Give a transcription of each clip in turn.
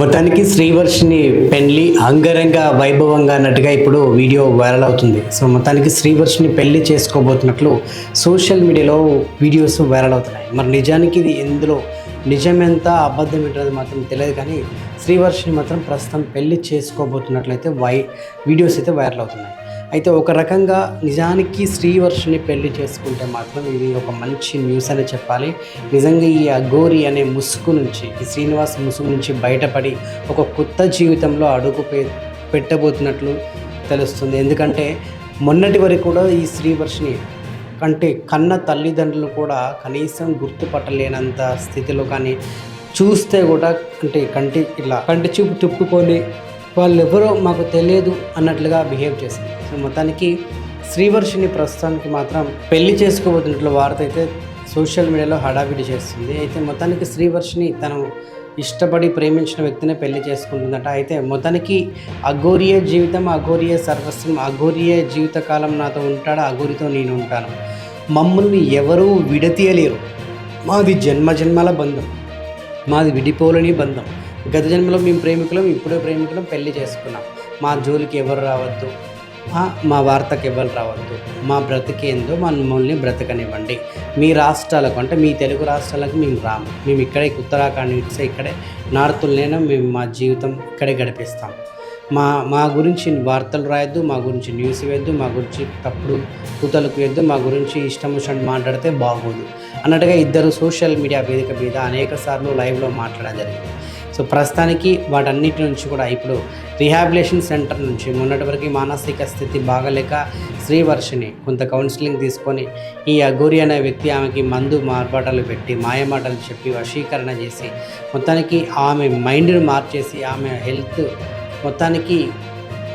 మొత్తానికి శ్రీవర్షిని పెళ్ళి అంగరంగ వైభవంగా అన్నట్టుగా ఇప్పుడు వీడియో వైరల్ అవుతుంది. సో మొత్తానికి శ్రీవర్షిని పెళ్ళి చేసుకోబోతున్నట్లు సోషల్ మీడియాలో వీడియోస్ వైరల్ అవుతున్నాయి. మరి నిజానికి ఇది ఎందులో? నిజమెంత అబద్ధం ఏంటనేది మాత్రం తెలియదు కానీ శ్రీవర్షిని మాత్రం ప్రస్తుతం పెళ్ళి చేసుకోబోతున్నట్లయితే వై వీడియోస్ అయితే వైరల్ అవుతున్నాయి. అయితే ఒక రకంగా నిజానికి శ్రీవర్షిని పెళ్ళి చేసుకుంటే మాత్రం ఇది ఒక మంచి న్యూస్ అని చెప్పాలి. నిజంగా ఈ అఘోరి అనే ముసుగు నుంచి ఈ శ్రీనివాస్ ముసుగు నుంచి బయటపడి ఒక కొత్త జీవితంలో అడుగు పె పెట్టబోతున్నట్లు తెలుస్తుంది. ఎందుకంటే మొన్నటి వరకు కూడా ఈ శ్రీవర్షిని కంటే కన్న తల్లిదండ్రులు కూడా కనీసం గుర్తుపట్టలేనంత స్థితిలో కానీ చూస్తే కూడా అంటే కంటి ఇలా కంటి చూపు తిప్పుకొని వాళ్ళు ఎవరో మాకు తెలియదు అన్నట్లుగా బిహేవ్ చేసింది. సో మొత్తానికి శ్రీవర్షిని ప్రస్తుతానికి మాత్రం పెళ్ళి చేసుకోబోతున్నట్లు వార్త అయితే సోషల్ మీడియాలో హడావిడి చేస్తుంది. అయితే మొత్తానికి శ్రీవర్షిని తను ఇష్టపడి ప్రేమించిన వ్యక్తినే పెళ్ళి చేసుకుంటుందట. అయితే మొత్తానికి అఘోరియే జీవితం అఘోరియే సర్వస్వం అఘోరియే జీవితకాలం నాతో ఉంటాడు? అఘోరితో నేను ఉంటాను. మమ్మల్ని ఎవరూ విడతీయలేరు. మాది జన్మ జన్మల బంధం. మాది విడిపోలేని బంధం. గత జన్మలో మేము ప్రేమికులం ఇప్పుడే ప్రేమికులం పెళ్ళి చేసుకున్నాం. మా జోలికి ఎవరు రావద్దు? మా వార్తకి ఎవరు రావద్దు? మా బ్రతికేందో మమ్మల్ని బ్రతకనివ్వండి. మీ రాష్ట్రాలకు అంటే మీ తెలుగు రాష్ట్రాలకు మేము రాము. మేము ఇక్కడే ఉత్తరాఖండ్ ఇట్స్ ఇక్కడే నార్త్లోనే మేము మా జీవితం ఇక్కడే గడిపిస్తాం. మా మా గురించి వార్తలు రాయొద్దు మా గురించి న్యూస్ వేయద్దు మా గురించి తప్పుడు కూతలకు వేయద్దు మా గురించి ఇష్టం వచ్చినట్టు మాట్లాడితే బాగోదు. అన్నట్టుగా ఇద్దరు సోషల్ మీడియా వేదిక మీద అనేక సార్లు లైవ్లో మాట్లాడడం జరిగింది. సో ప్రస్తుతానికి వాటన్నిటి నుంచి కూడా ఇప్పుడు రీహాబిలేషన్ సెంటర్ నుంచి మొన్నటి వరకు మానసిక స్థితి బాగలేక శ్రీవర్షిని కొంత కౌన్సిలింగ్ తీసుకొని ఈ అఘోరి అనే వ్యక్తి ఆమెకి మందు మార్పాటలు పెట్టి మాయమాటలు చెప్పి వశీకరణ చేసి మొత్తానికి ఆమె మైండ్ని మార్చేసి ఆమె హెల్త్ మొత్తానికి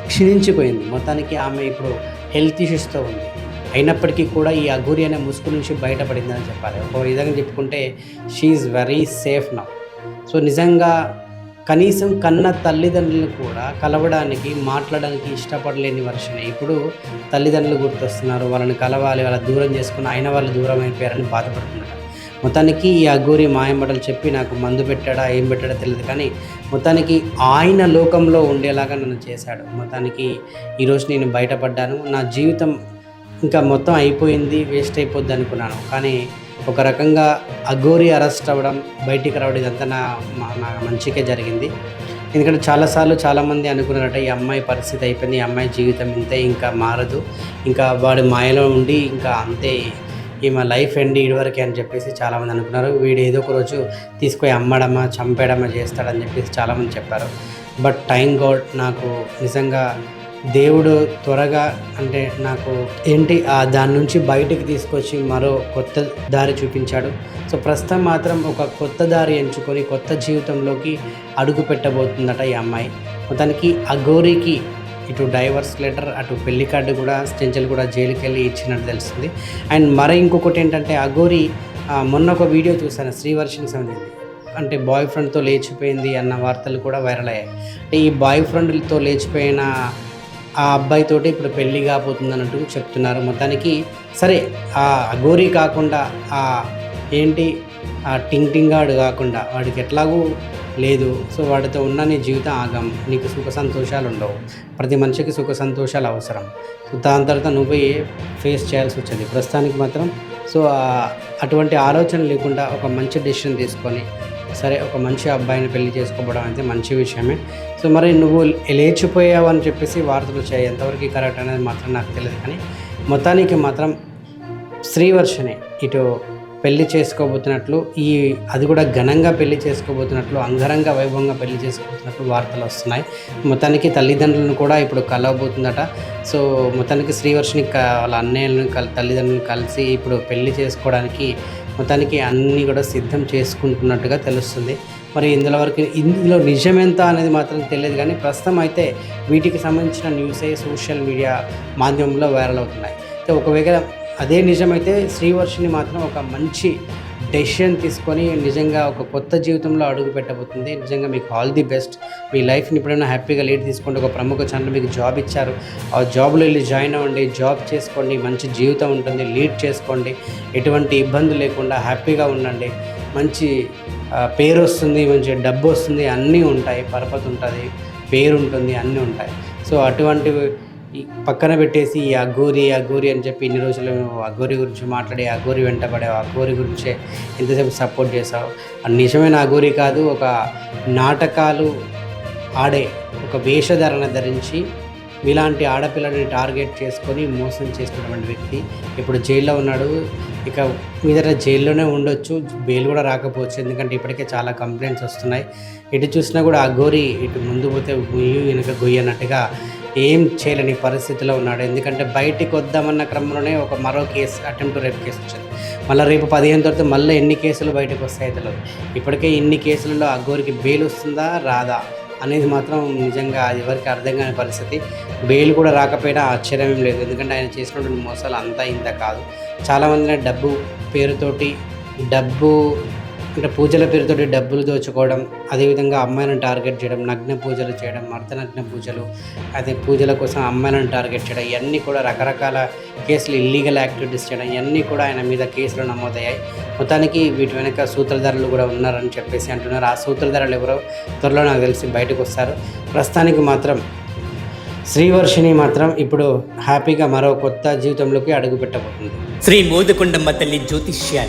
క్షీణించిపోయింది. మొత్తానికి ఆమె ఇప్పుడు హెల్త్ ఇష్యూస్తో ఉంది. అయినప్పటికీ కూడా ఈ అఘూరి అనే ముసుగు నుంచి బయటపడిందని చెప్పాలి. ఒక విధంగా చెప్పుకుంటే she very safe now so నిజంగా కనీసం కన్న తల్లిదండ్రులు కూడా కలవడానికి మాట్లాడడానికి ఇష్టపడలేని వర్షనే ఇప్పుడు తల్లిదండ్రులు గుర్తొస్తున్నారు వాళ్ళని కలవాలి వాళ్ళ దూరం చేసుకుని అయిన వాళ్ళు దూరం అయిపోయారని బాధపడుతున్నారు. మొత్తానికి ఈ అఘోరి మాయమడలు చెప్పి నాకు మందు పెట్టాడా ఏం పెట్టాడో తెలియదు కానీ మొత్తానికి ఆయన లోకంలో ఉండేలాగా నన్ను చేశాడు. మొత్తానికి ఈరోజు నేను బయటపడ్డాను. నా జీవితం ఇంకా మొత్తం అయిపోయింది వేస్ట్ అయిపోద్ది అనుకున్నాను. కానీ ఒక రకంగా అఘోరి అరెస్ట్ అవ్వడం బయటికి రావడం ఇదంతా నా నా మంచికే జరిగింది. ఎందుకంటే చాలాసార్లు చాలామంది అనుకున్నారట ఈ అమ్మాయి పరిస్థితి అయిపోయింది ఈ అమ్మాయి జీవితం ఇంతే ఇంకా మారదు ఇంకా వాడి మాయలో ఉండి ఇంకా అంతే ఈమె లైఫ్ ఎండ్ ఇదివరకే అని చెప్పేసి చాలామంది అనుకున్నారు. వీడు ఏదో ఒక రోజు తీసుకొని అమ్మడమా చంపేయడమా చేస్తాడని చెప్పేసి చాలామంది చెప్పారు. బట్ టైం గాడ్ నాకు నిజంగా దేవుడు త్వరగా అంటే నాకు ఏంటి ఆ దాని నుంచి బయటికి తీసుకొచ్చి మరో కొత్త దారి చూపించాడు. సో ప్రస్తుతం మాత్రం ఒక కొత్త దారి ఎంచుకొని కొత్త జీవితంలోకి అడుగు పెట్టబోతుందట ఈ అమ్మాయి. మొత్తానికి అఘోరికి ఇటు డైవర్స్ లెటర్ అటు పెళ్ళి కార్డు కూడా స్టెంచల్ కూడా జైలుకి వెళ్ళి ఇచ్చినట్టు తెలుస్తుంది. అండ్ మరి ఇంకొకటి ఏంటంటే అఘోరి మొన్న ఒక వీడియో చూశాను శ్రీవర్షిని సంబంధించి. అంటే బాయ్ ఫ్రెండ్తో లేచిపోయింది అన్న వార్తలు కూడా వైరల్ అయ్యాయి. అంటే ఈ బాయ్ ఫ్రెండ్తో లేచిపోయిన ఆ అబ్బాయితోటి ఇప్పుడు పెళ్ళి కాబోతుంది అన్నట్టు చెప్తున్నారు. మొత్తానికి సరే ఆ గోరీ కాకుండా ఆ ఏంటి ఆ టింగ్ టింగాడు కాకుండా వాడికి ఎట్లాగూ లేదు. సో వాడితో ఉన్న నీ జీవితం ఆగం. నీకు సుఖ సంతోషాలు ఉండవు. ప్రతి మనిషికి సుఖ సంతోషాలు అవసరం. సో దాని తర్వాత నువ్వే ఫేస్ చేయాల్సి వచ్చింది. ప్రస్తుతానికి మాత్రం సో అటువంటి ఆలోచన లేకుండా ఒక మంచి డెసిషన్ తీసుకొని సరే ఒక మంచి అబ్బాయిని పెళ్ళి చేసుకోవడం అయితే మంచి విషయమే. సో మరి నువ్వు లేచిపోయావు అని చెప్పేసి వార్తలు వచ్చాయి. ఎంతవరకు కరెక్ట్ అనేది మాత్రం నాకు తెలియదు కానీ మొత్తానికి మాత్రం శ్రీవర్షనే ఇటు పెళ్ళి చేసుకోబోతున్నట్లు ఈ అది కూడా ఘనంగా పెళ్ళి చేసుకోబోతున్నట్లు అంగరంగ వైభవంగా పెళ్ళి చేసుకోబోతున్నట్లు వార్తలు వస్తున్నాయి. మొత్తానికి తల్లిదండ్రులను కూడా ఇప్పుడు కలవబోతుందట. సో మొత్తానికి శ్రీవర్షిని వాళ్ళ అన్నయ్యలను కల్ తల్లిదండ్రులను కలిసి ఇప్పుడు పెళ్ళి చేసుకోవడానికి మొత్తానికి అన్నీ కూడా సిద్ధం చేసుకుంటున్నట్టుగా తెలుస్తుంది. మరి ఇందులో వరకు ఇందులో నిజమెంత అనేది మాత్రం తెలియదు కానీ ప్రస్తుతం అయితే వీటికి సంబంధించిన న్యూసే సోషల్ మీడియా మాధ్యమంలో వైరల్ అవుతున్నాయి. అయితే ఒకవేళ అదే నిజమైతే శ్రీవర్షిని మాత్రం ఒక మంచి డెసిషన్ తీసుకొని నిజంగా ఒక కొత్త జీవితంలో అడుగు పెట్టబోతుంది. నిజంగా మీకు ఆల్ ది బెస్ట్. మీ లైఫ్ని ఎప్పుడైనా హ్యాపీగా లీడ్ తీసుకోండి. ఒక ప్రముఖ ఛానల్ మీకు జాబ్ ఇచ్చారు. ఆ జాబ్లో వెళ్ళి జాయిన్ అవ్వండి. జాబ్ చేసుకోండి. మంచి జీవితం ఉంటుంది. లీడ్ చేసుకోండి. ఎటువంటి ఇబ్బంది లేకుండా హ్యాపీగా ఉండండి. మంచి పేరు వస్తుంది. మంచి డబ్బు వస్తుంది. అన్నీ ఉంటాయి. పరపతి ఉంటుంది. పేరు ఉంటుంది. అన్నీ ఉంటాయి. సో అటువంటి ఈ పక్కన పెట్టేసి ఈ అఘోరి అఘోరి అని చెప్పి ఇన్ని రోజులు అఘోరి గురించి మాట్లాడి అఘోరి వెంటబడావు అఘోరి గురించే ఎంతసేపు సపోర్ట్ చేసావు అది నిజమైన అఘోరి కాదు ఒక నాటకాలు ఆడే ఒక వేషధారణ ధరించి ఇలాంటి ఆడపిల్లని టార్గెట్ చేసుకొని మోసం చేసినటువంటి వ్యక్తి ఇప్పుడు జైల్లో ఉన్నాడు. ఇక మీదట జైల్లోనే ఉండొచ్చు బెయిల్ కూడా రాకపోవచ్చు ఎందుకంటే ఇప్పటికే చాలా కంప్లైంట్స్ వస్తున్నాయి. ఎటు చూసినా కూడా అఘోరి ఇటు ముందు పోతే గుయ్యి వెనుక గుయ్యి అన్నట్టుగా ఏం చేయలేని పరిస్థితిలో ఉన్నాడు. ఎందుకంటే బయటికి వద్దామన్న క్రమంలోనే ఒక మరో కేసు అటెంప్ట్ రేపు కేసు వచ్చింది. మళ్ళీ రేపు పదిహేను తర్వాత మళ్ళీ ఎన్ని కేసులు బయటకు వస్తాయి తెలియదు ఇప్పటికే ఇన్ని కేసులలో ఆ గోరికి బెయిల్ వస్తుందా రాదా అనేది మాత్రం నిజంగా అది ఎవరికి అర్థం కాని పరిస్థితి. బెయిల్ కూడా రాకపోయినా ఆశ్చర్యం ఏం లేదు. ఎందుకంటే ఆయన చేసినటువంటి మోసాలు అంతా ఇంత కాదు. చాలామంది డబ్బు పేరుతోటి డబ్బు అంటే పూజల పేరుతోటి డబ్బులు దోచుకోవడం అదేవిధంగా అమ్మాయిలను టార్గెట్ చేయడం నగ్న పూజలు చేయడం మర్దనగ్న పూజలు అదే పూజల కోసం అమ్మాయిలను టార్గెట్ చేయడం ఇవన్నీ కూడా రకరకాల కేసులు ఇల్లీగల్ యాక్టివిటీస్ చేయడం ఇవన్నీ కూడా ఆయన మీద కేసులు నమోదయ్యాయి. మొత్తానికి వీటి వెనక సూత్రధారులు కూడా ఉన్నారని చెప్పేసి అంటున్నారు. ఆ సూత్రధారులు ఎవరో త్వరలో నాకు తెలిసి బయటకు వస్తారు. ప్రస్తుతానికి మాత్రం శ్రీవర్షిని మాత్రం ఇప్పుడు హ్యాపీగా మరో కొత్త జీవితంలోకి అడుగు పెట్టబోతుంది శ్రీ మోదకొండమ్మ తల్లి జ్యోతిష్యాలయం.